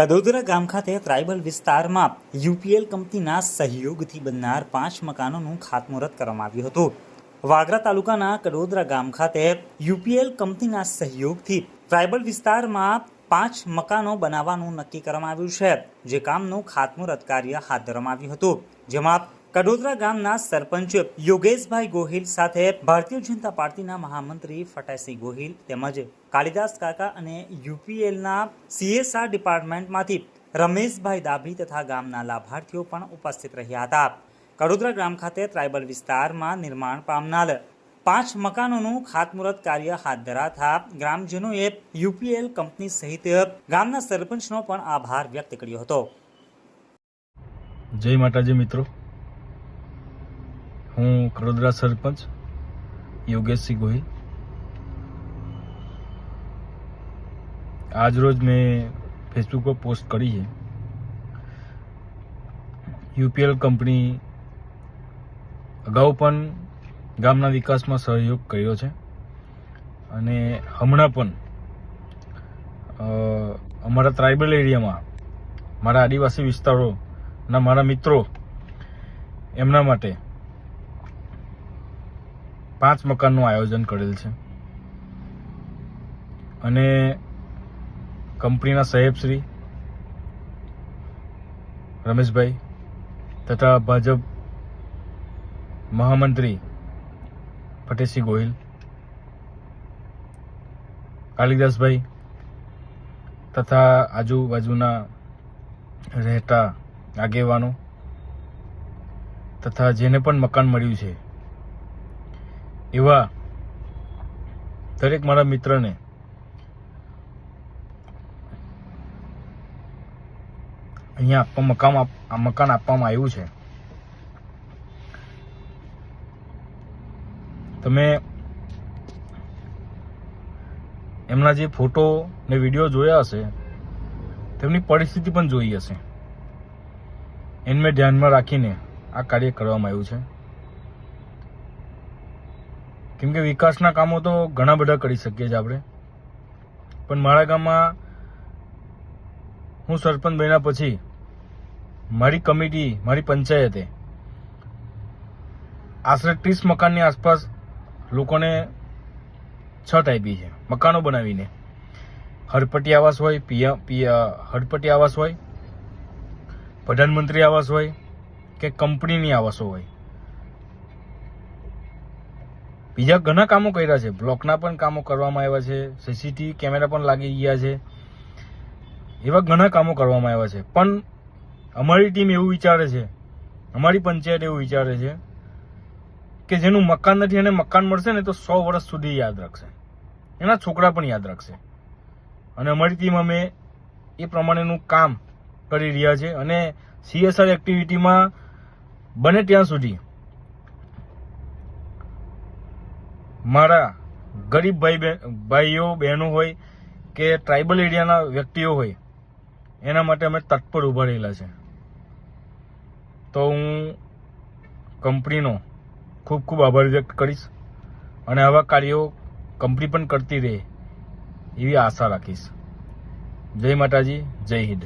કદોદરા ગામ ખાતે ટ્રાઇબલ વિસ્તારમાં યુપીએલ કંપનીના સહયોગથી બનનાર પાંચ મકાનોનું ખાતમુહૂર્ત કરવામાં આવ્યું હતું. વાગરા તાલુકાના કડોદરા ગામ ખાતે યુપીએલ કંપનીના સહયોગથી ટ્રાઇબલ વિસ્તારમાં પાંચ મકાનો બનાવવાનું નક્કી કરવામાં આવ્યું છે, જે કામનું ખાતમુહૂર્ત કાર્ય હાથ ધરવામાં આવ્યું હતું. જેમાં કડોદરા ગામના સરપંચ યોગેશભાઈ ગોહિલ સાથે ભારતીય જનતા પાર્ટીના મહામંત્રી ફટાસિંહ ગોહિલ તેમજ કાલિદાસ કાકા અને યુપીએલના સીએસઆર ડિપાર્ટમેન્ટમાંથી રમેશભાઈ દાભી તથા ગામના લાભાર્થીઓ પણ ઉપસ્થિત રહ્યા હતા. કડોદરા ગામ ખાતે ટ્રાઇબલ વિસ્તારમાં નિર્માણ પામનાર પાંચ મકાનોનું ખાતમુહૂર્ત કાર્ય હાથ ધરાતા ગ્રામજનોએ યુપીએલ કંપની સહિત ગામના સરપંચનો પણ આભાર વ્યક્ત કર્યો હતો. જય માતાજી મિત્રો. હું કડોદરા સરપંચ, યોગેશસિંહ ગોહિલ. આજ રોજ મેં ફેસબુક પર પોસ્ટ કરી છે. યુપીએલ કંપની અગાઉ પણ ગામના વિકાસમાં સહયોગ કર્યો છે અને હમણાં પણ અમારા ટ્રાઇબલ એરિયામાં મારા આદિવાસી વિસ્તારોના મારા મિત્રો એમના માટે પાંચ મકાનનું આયોજન કરેલ છે. અને કંપનીના સાહેબશ્રી રમેશભાઈ તથા ભાજપ મહામંત્રી ફટેસિંહ ગોહિલ, કાલિદાસભાઈ તથા આજુબાજુના રહેતા આગેવાનો તથા જેને પણ મકાન મળ્યું છે એવા દરેક મારા મિત્રને અહીંયા આપવા મકાન મકાન આપવામાં આવ્યું છે. તમે એમના જે ફોટો ને વીડિયો જોયા હશે, તેમની પરિસ્થિતિ પણ જોઈ હશે. એને ધ્યાનમાં રાખીને આ કાર્ય કરવામાં આવ્યું છે. કેમ કે વિકાસના કામો તો ઘણા બધા કરી શકીએ છીએ આપણે. પણ મારા ગામમાં હું સરપંચ બન્યા પછી મારી કમિટી, મારી પંચાયતે આશરે ત્રીસ મકાનની આસપાસ લોકોને છત આપી છે, મકાનો બનાવીને. હડપટી આવાસ હોય પીએમ હડપટી આવાસ હોય, પ્રધાનમંત્રી આવાસ હોય કે કંપનીની આવાસો હોય. બીજા ઘણા કામો કર્યા છે. બ્લોકના પણ કામો કરવામાં આવ્યા છે. સીસીટીવી કેમેરા પણ લાગી ગયા છે. એવા ઘણા કામો કરવામાં આવ્યા છે. પણ અમારી ટીમ એવું વિચારે છે, અમારી પંચાયત એવું વિચારે છે કે જેનું મકાન નથી એને મકાન મળશે ને તો સો વર્ષ સુધી યાદ રાખશે. એના છોકરા પણ યાદ રાખશે. અને અમારી ટીમ અમે એ પ્રમાણેનું કામ કરી રહ્યા છે અને સીએસઆર એક્ટિવિટીમાં બને ત્યાં સુધી મારા ગરીબ ભાઈ ભાઈઓ, બહેનો હોય કે ટ્રાઇબલ એરિયાના વ્યક્તિઓ હોય, એના માટે અમે તત્પર ઊભા રહેલા છે. તો હું કંપનીનો ખૂબ ખૂબ આભાર વ્યક્ત કરીશ અને આવા કાર્યો કંપની પણ કરતી રહે એવી આશા રાખીશ. જય માતાજી, જય હિન્દ.